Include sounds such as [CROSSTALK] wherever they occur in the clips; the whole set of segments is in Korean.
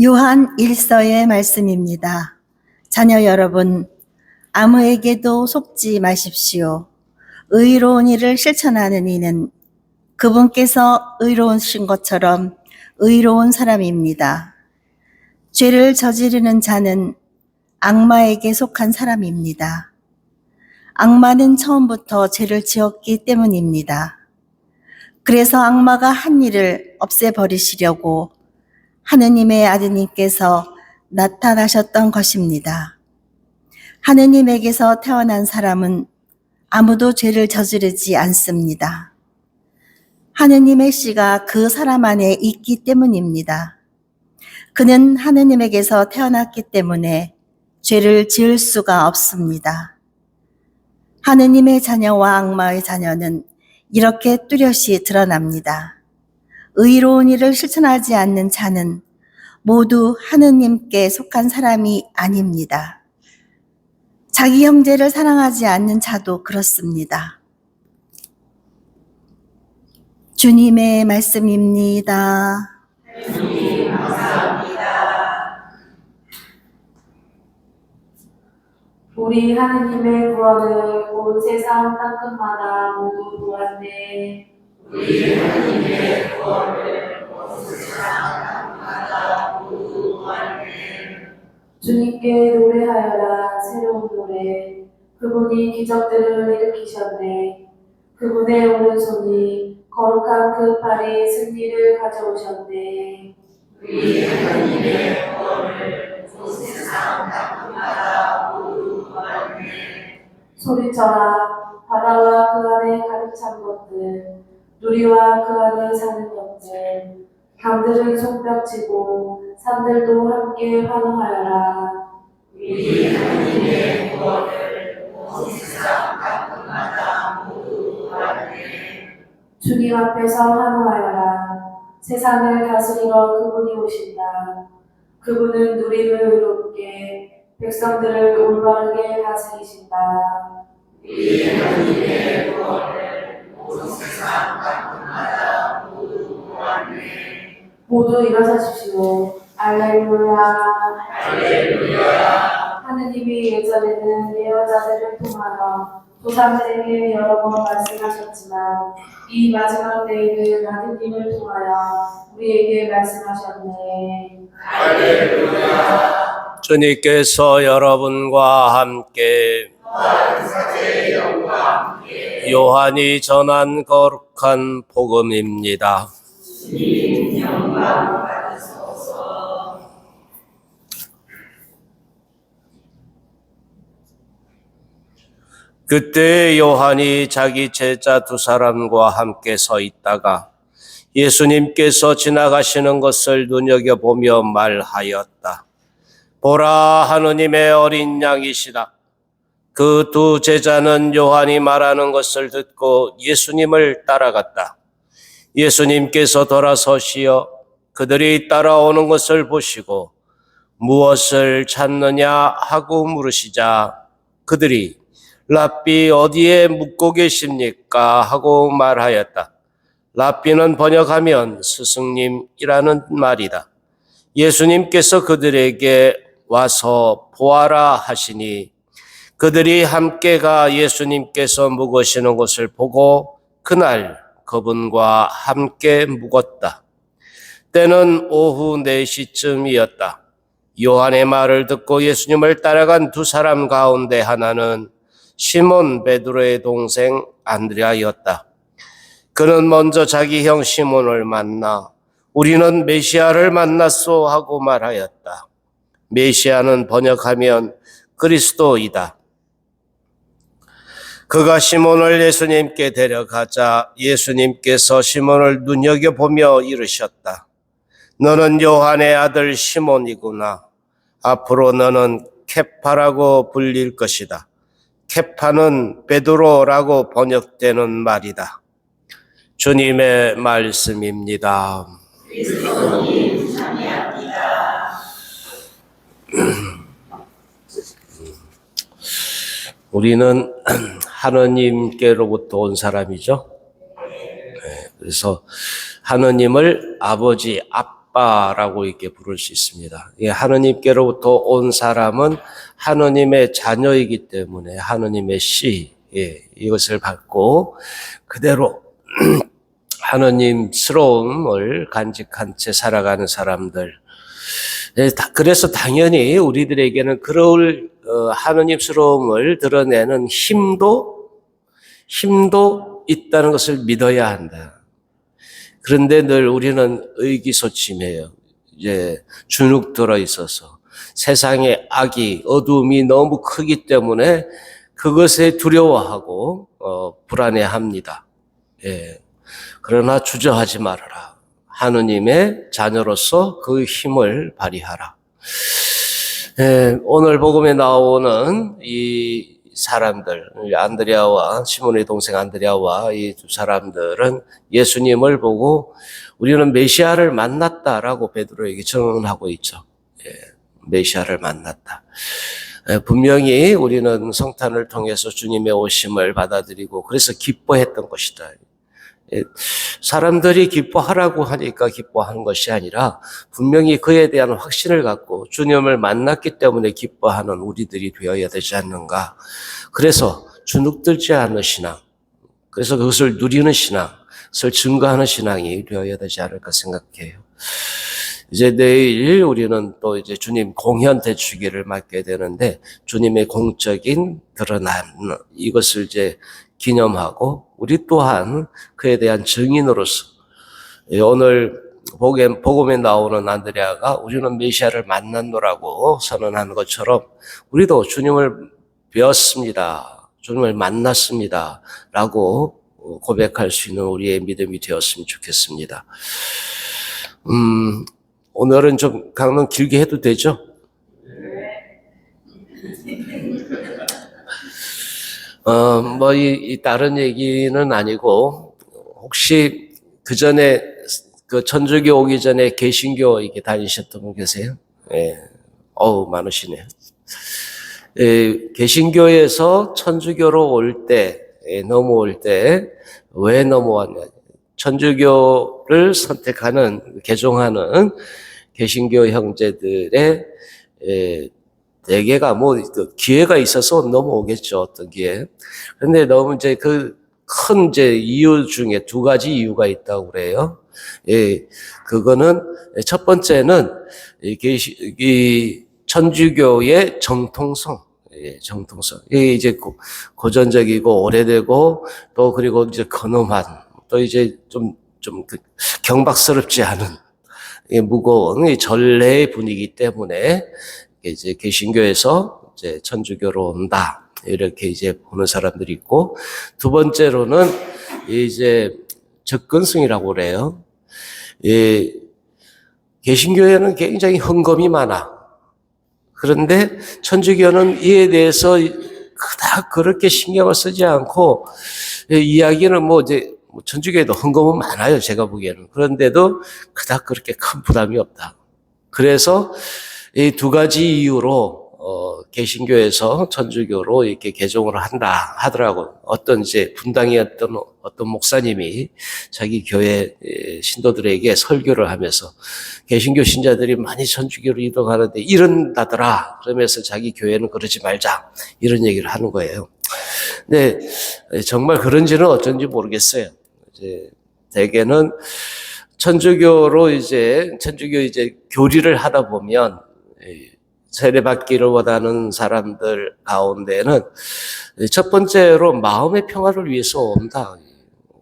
요한 1서의 말씀입니다. 자녀 여러분, 아무에게도 속지 마십시오. 의로운 일을 실천하는 이는 그분께서 의로우신 것처럼 의로운 사람입니다. 죄를 저지르는 자는 악마에게 속한 사람입니다. 악마는 처음부터 죄를 지었기 때문입니다. 그래서 악마가 한 일을 없애버리시려고 하느님의 아드님께서 나타나셨던 것입니다. 하느님에게서 태어난 사람은 아무도 죄를 저지르지 않습니다. 하느님의 씨가 그 사람 안에 있기 때문입니다. 그는 하느님에게서 태어났기 때문에 죄를 지을 수가 없습니다. 하느님의 자녀와 악마의 자녀는 이렇게 뚜렷이 드러납니다. 의로운 일을 실천하지 않는 자는 모두 하느님께 속한 사람이 아닙니다. 자기 형제를 사랑하지 않는 자도 그렇습니다. 주님의 말씀입니다. 우리 하느님의 구원을 온 세상 땅끝마다 모두 보았네. 주님께 노래하여라 새로운 노래. 그분이 기적들을 일으키셨네. 그분의 오른손이 거룩한 그 팔이 승리를 가져오셨네. 소리쳐라 바다와 그 안에 가득 찬 것들 누리와 그 안에 사는 것들 강들은 손뼉치고 산들도 함께 환호하여라. 주님 앞에서 환호하여라. 세상을 다스리러 그분이 오신다. 그분은 누리를 의롭게 백성들을 올바르게 다스리신다 모두 일어서십시오. 알렐루야. 하느님이 예전에는 내 여자들을 통하여 조상들에게 여러 번 말씀하셨지만 이 마지막 때에는 아드님을 통하여 우리에게 말씀하셨네. 주님께서 여러분과 함께 요한이 전한 거룩한 복음입니다. 그때 요한이 자기 제자 두 사람과 함께 서 있다가 예수님께서 지나가시는 것을 눈여겨보며 말하였다. 보라 하느님의 어린 양이시다. 그 두 제자는 요한이 말하는 것을 듣고 예수님을 따라갔다. 예수님께서 돌아서시어 그들이 따라오는 것을 보시고 무엇을 찾느냐 하고 물으시자 그들이 랍비 어디에 묵고 계십니까 하고 말하였다. 랍비는 번역하면 스승님이라는 말이다. 예수님께서 그들에게 와서 보아라 하시니 그들이 함께 가 예수님께서 묵으시는 것을 보고 그날 그분과 함께 묵었다. 때는 오후 4시쯤이었다. 요한의 말을 듣고 예수님을 따라간 두 사람 가운데 하나는 시몬 베드로의 동생 안드레아였다. 그는 먼저 자기 형 시몬을 만나 우리는 메시아를 만났소 하고 말하였다. 메시아는 번역하면 그리스도이다. 그가 시몬을 예수님께 데려가자 예수님께서 시몬을 눈여겨보며 이르셨다. 너는 요한의 아들 시몬이구나. 앞으로 너는 케파라고 불릴 것이다. 케파는 베드로라고 번역되는 말이다. 주님의 말씀입니다. 우리는 [CLEARS THROAT] 하느님께로부터 온 사람이죠. 네, 그래서 하느님을 아버지, 아빠라고 이렇게 부를 수 있습니다. 예, 하느님께로부터 온 사람은 하느님의 자녀이기 때문에 하느님의 씨, 예, 이것을 받고 그대로 [CLEARS THROAT] 하느님스러움을 간직한 채 살아가는 사람들. 예, 다- 그래서 당연히 우리들에게는 그럴 어, 하느님스러움을 드러내는 힘도 힘도 있다는 것을 믿어야 한다. 그런데 늘 우리는 의기소침해요. 이제 주눅 들어 있어서 세상의 악이 어둠이 너무 크기 때문에 그것에 두려워하고 어, 불안해합니다. 예. 그러나 주저하지 말아라. 하느님의 자녀로서 그 힘을 발휘하라. 예, 오늘 복음에 나오는 이 사람들, 안드레아와 시몬의 동생 안드레아와 이 두 사람들은 예수님을 보고 우리는 메시아를 만났다라고 베드로에게 증언하고 있죠. 예, 메시아를 만났다. 예, 분명히 우리는 성탄을 통해서 주님의 오심을 받아들이고 그래서 기뻐했던 것이다. 예, 사람들이 기뻐하라고 하니까 기뻐하는 것이 아니라 분명히 그에 대한 확신을 갖고 주님을 만났기 때문에 기뻐하는 우리들이 되어야 되지 않는가. 그래서 주눅들지 않는 신앙, 그래서 그것을 누리는 신앙, 그것을 증거하는 신앙이 되어야 되지 않을까 생각해요. 이제 내일 우리는 또 이제 주님 공현 대축일을 맞게 되는데 주님의 공적인 드러남 이것을 이제 기념하고 우리 또한 그에 대한 증인으로서 예, 오늘 복음, 복음에 나오는 안드레아가 우리는 메시아를 만났노라고 선언하는 것처럼 우리도 주님을 배웠습니다. 주님을 만났습니다. 라고 고백할 수 있는 우리의 믿음이 되었으면 좋겠습니다. 음, 오늘은 좀 강론 길게 해도 되죠? 어, 뭐, 이, 이 다른 얘기는 아니고, 혹시 그 전에, 그 천주교 오기 전에 개신교 이렇게 다니셨던 분 계세요? 예. 어우, 많으시네요. 예, 개신교에서 천주교로 올 때, 예, 넘어올 때, 왜 넘어왔냐. 천주교를 선택하는, 개종하는 개신교 형제들의, 예, 대개가 뭐, 그 기회가 있어서 넘어오겠죠, 어떤 기회. 근데 너무 이제 그 큰 이제 이유 중에 두 가지 이유가 있다고 그래요. 예, 그거는 첫 번째는 이 계시, 이 천주교의 정통성, 예, 정통성. 이게 이제 고- 고전적이고 오래되고 또 그리고 이제 근엄한 또 이제 좀, 좀그 경박스럽지 않은 이 무거운 이 전례의 분위기 때문에 이제 개신교에서 이제 천주교로 온다. 이렇게 이제 보는 사람들이 있고, 두 번째로는 이제 접근성이라고 그래요. 이 개신교에는 굉장히 헌금이 많아. 그런데 천주교는 이에 대해서 그닥 그렇게 신경을 쓰지 않고, 이 이야기는 뭐 이제 뭐 천주교에도 헌금은 많아요. 제가 보기에는. 그런데도 그닥 그렇게 큰 부담이 없다. 그래서 이 두 가지 이유로 어, 개신교에서 천주교로 이렇게 개종을 한다 하더라고. 어떤 이제 분당이었던 어떤 목사님이 자기 교회 에, 신도들에게 설교를 하면서 개신교 신자들이 많이 천주교로 이동하는데 이런다더라. 그러면서 자기 교회는 그러지 말자. 이런 얘기를 하는 거예요. 근데 정말 그런지는 어쩐지 모르겠어요. 이제 대개는 천주교로 이제 천주교 이제 교리를 하다 보면 이 세례받기를 원하는 사람들 가운데는 첫 번째로 마음의 평화를 위해서 온다.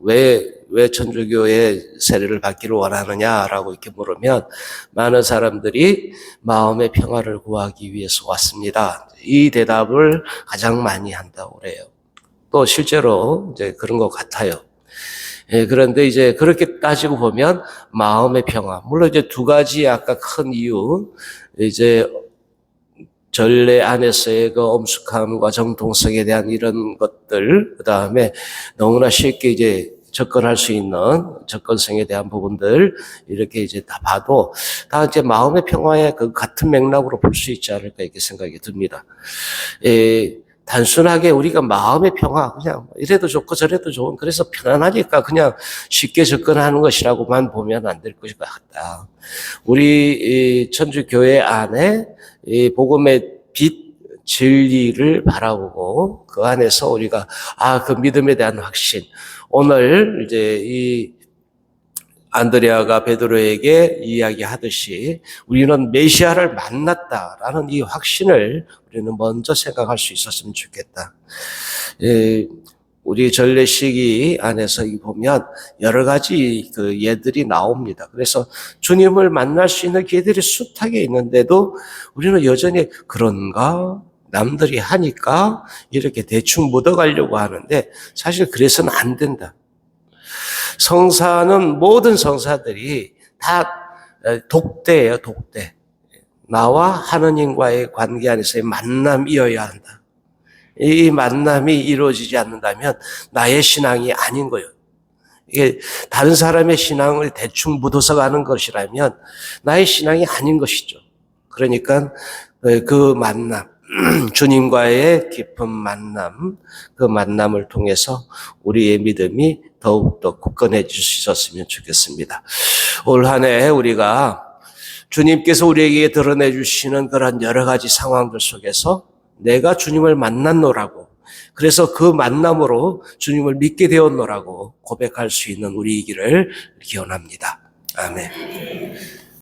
왜, 왜 천주교의 세례를 받기를 원하느냐라고 이렇게 물으면 많은 사람들이 마음의 평화를 구하기 위해서 왔습니다. 이 대답을 가장 많이 한다고 그래요. 또 실제로 이제 그런 것 같아요. 예, 그런데 이제 그렇게 따지고 보면 마음의 평화. 물론 이제 두 가지 아까 큰 이유, 이제 전례 안에서의 그 엄숙함과 정통성에 대한 이런 것들, 그 다음에 너무나 쉽게 이제 접근할 수 있는 접근성에 대한 부분들, 이렇게 이제 다 봐도 다 이제 마음의 평화의 그 같은 맥락으로 볼 수 있지 않을까 이렇게 생각이 듭니다. 예, 단순하게 우리가 마음의 평화, 그냥 이래도 좋고 저래도 좋은, 그래서 편안하니까 그냥 쉽게 접근하는 것이라고만 보면 안 될 것 같다. 우리 이 천주교회 안에 이 복음의 빛, 진리를 바라보고 그 안에서 우리가 아, 그 믿음에 대한 확신. 오늘 이제 이 안드레아가 베드로에게 이야기하듯이 우리는 메시아를 만났다라는 이 확신을 우리는 먼저 생각할 수 있었으면 좋겠다. 예, 우리 전례 시기 안에서 이 보면 여러 가지 그 예들이 나옵니다. 그래서 주님을 만날 수 있는 기회들이 숱하게 있는데도 우리는 여전히 그런가? 남들이 하니까 이렇게 대충 묻어가려고 하는데 사실 그래서는 안 된다. 성사는 모든 성사들이 다 독대예요, 독대. 나와 하느님과의 관계 안에서의 만남이어야 한다. 이 만남이 이루어지지 않는다면 나의 신앙이 아닌 거예요. 이게 다른 사람의 신앙을 대충 묻어서 가는 것이라면 나의 신앙이 아닌 것이죠. 그러니까 그 만남, [CLEARS THROAT] 주님과의 깊은 만남, 그 만남을 통해서 우리의 믿음이 더욱더 굳건해질 수 있었으면 좋겠습니다. 올 한 해 우리가 주님께서 우리에게 드러내 주시는 그런 여러 가지 상황들 속에서 내가 주님을 만났노라고 그래서 그 만남으로 주님을 믿게 되었노라고 고백할 수 있는 우리이기를 기원합니다. 아멘.